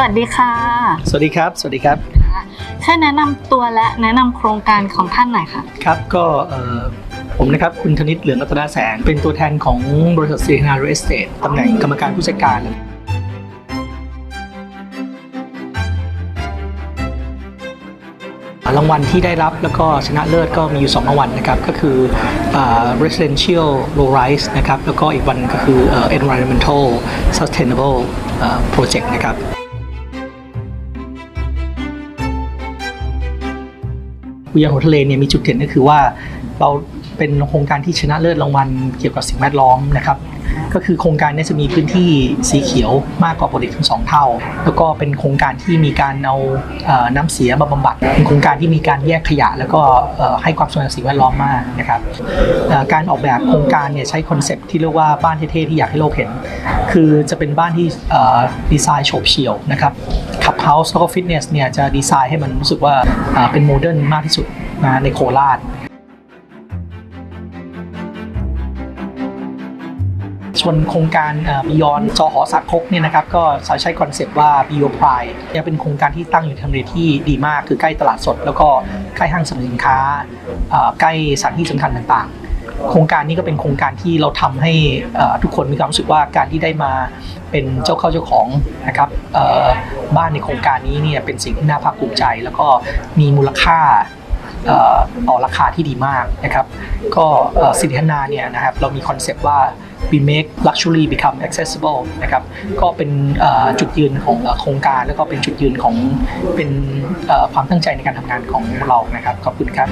สวัสดีค่ะ สวัสดีครับ สวัสดีครับช่วยแนะนำตัวและแนะนำโครงการของท่านหน่อยค่ะ ครับก็เอ่อผมนะครับ คุณธนิตเหลืองรัตนแสง เป็นตัวแทนของบริษัทซีนารีเอสเตทตำแหน่งกรรมการผู้จัดการรางวัลที่ได้รับแล้วก็ชนะเลิศก็มีอยู่ 2 รางวัลนะครับ ก็คือเอ่อ residential low rise นะครับ แล้วก็อีกวันหนึ่งก็คือเอ่อ environmental sustainable เอ่อ project นะครับ อุทยาหัวทะเลเนี่ยมีจุดเด่นก็คือว่าเราเป็นโครงการที่ชนะเลิศรางวัลเกี่ยวกับสิ่งแวดล้อมนะครับ ก็คือโครงการนี้จะมีพื้นที่สีเขียวมากกว่าปกติถึงสองเท่า แล้วก็เป็นโครงการที่มีการเอาน้ำเสียมาบำบัด เป็นโครงการที่มีการแยกขยะ แล้วก็ให้ความสำคัญสิ่งแวดล้อมมากนะครับการออกแบบโครงการเนี่ยใช้คอนเซปต์ที่เรียกว่าบ้านเท่ๆที่อยากให้โลกเห็น คือจะเป็นบ้านที่ดีไซน์โฉบเฉี่ยวนะครับขับ เฮาส์แล้วก็ฟิตเนสเนี่ยจะดีไซน์ให้มันรู้สึกว่าเป็นโมเดิร์นมากที่สุดนะในโคราชส่วนโครงการบิยอนจอหอสักคกเนี่ยนะครับก็ใช้คอนเซปต์ว่า b ิโอพรายเนี่ยเป็นโครงการที่ตั้งอยู่ในทำเลที่ดีมาก คือใกล้ตลาดสด แล้วก็ใกล้ห้างสรรพสินค้าใกล้สถานที่สำคัญต่างๆ โครงการนี้ก็เป็นโครงการที่เราทำให้ทุกคนมีความรู้สึกว่าการที่ได้มาเป็นเจ้าเข้าเจ้าของนะครับบ้านในโครงการนี้เนี่ยเป็นสิ่งที่น่าภาคภูมิใจ แล้วก็มีมูลค่าต่อราคาที่ดีมากนะครับ ก็สิริธนาเนี่ยนะครับเรามีคอนเซปต์ว่า we make luxury become accessible นะครับ ก็เป็นจุดยืนของโครงการแล้วก็เป็นจุดยืนของเป็นความตั้งใจในการทำงานของเรานะครับ ขอบคุณครับ